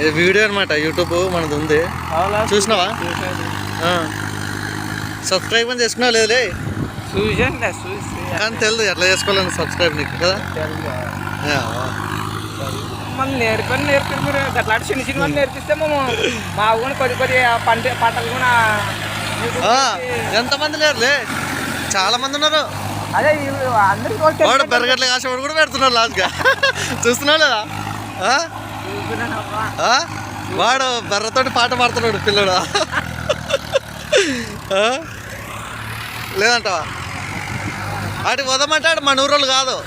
ఇది వీడియో అనమాట యూట్యూబ్ మనది ఉంది. చూసినావా. సబ్స్క్రైబ్ అని చేసుకున్నావు లేదులే? కానీ తెలియదు ఎట్లా చేసుకోవాలని సబ్స్క్రైబ్ నీకు కదా. మనం మీరు. అట్లాంటి చిన్న చిన్న నేర్పిస్తే మేము మా ఊరిని కొద్ది కొద్ది పంట పంటలు కూడా ఎంతమంది లేరులే? చాలా మంది ఉన్నారు. అదే అందరికీ బెరగట్ల కాసేవాడు కూడా పెడుతున్నాడు లాస్ట్గా చూస్తున్నావు లేదా? వాడు బర్రతోటి పాట పాడుతున్నాడు పిల్లడు? లేదంటావా? వాటికి వదమంటాడు మన ఊరోళ్ళు కాదు.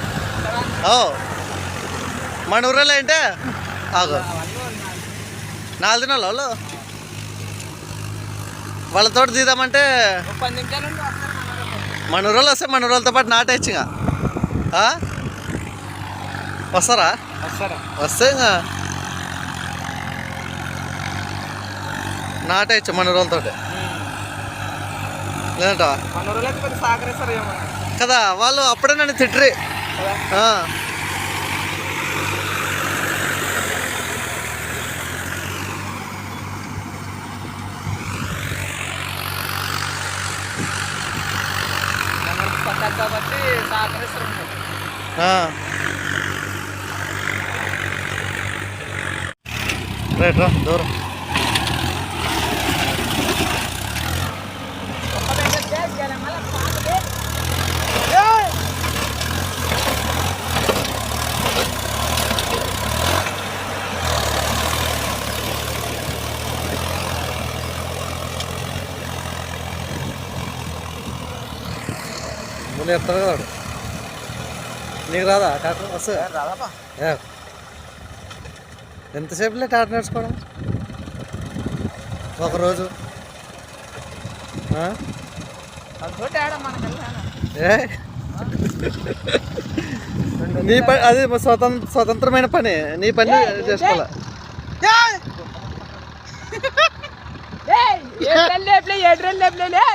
ఓ. మన ఊరోళ్ళు ఏంటే ఆగు. నాలుగు దినాలు వాళ్ళు. వాళ్ళతోటి తీద్దామంటే మన ఊరోళ్ళు వస్తే మన ఊరోళ్ళతో పాటు నాటేచ్చు? వస్తారా? వస్తారా? వస్తే ఇంకా. నాటేయచ్చు మన సహకరిస్తారు ఏమో కదా వాళ్ళు అప్పుడే నన్ను తిట్టరి కాబట్టి సహకరిస్తారు. రైట్ రా దూరం. ముందు ఎత్తాడు కదా వాడు. నీకు రాదా? కాకు వస్తుంది. రాదాపా. ఎంతసేపులే టాట నేర్చుకోవడం? ఒకరోజు ఏ? నీ పని అది స్వతంత్ర స్వతంత్రమైన పని. నీ పని చేసుకోవాలా? ఏడు లేపులే ఏడు లేపులే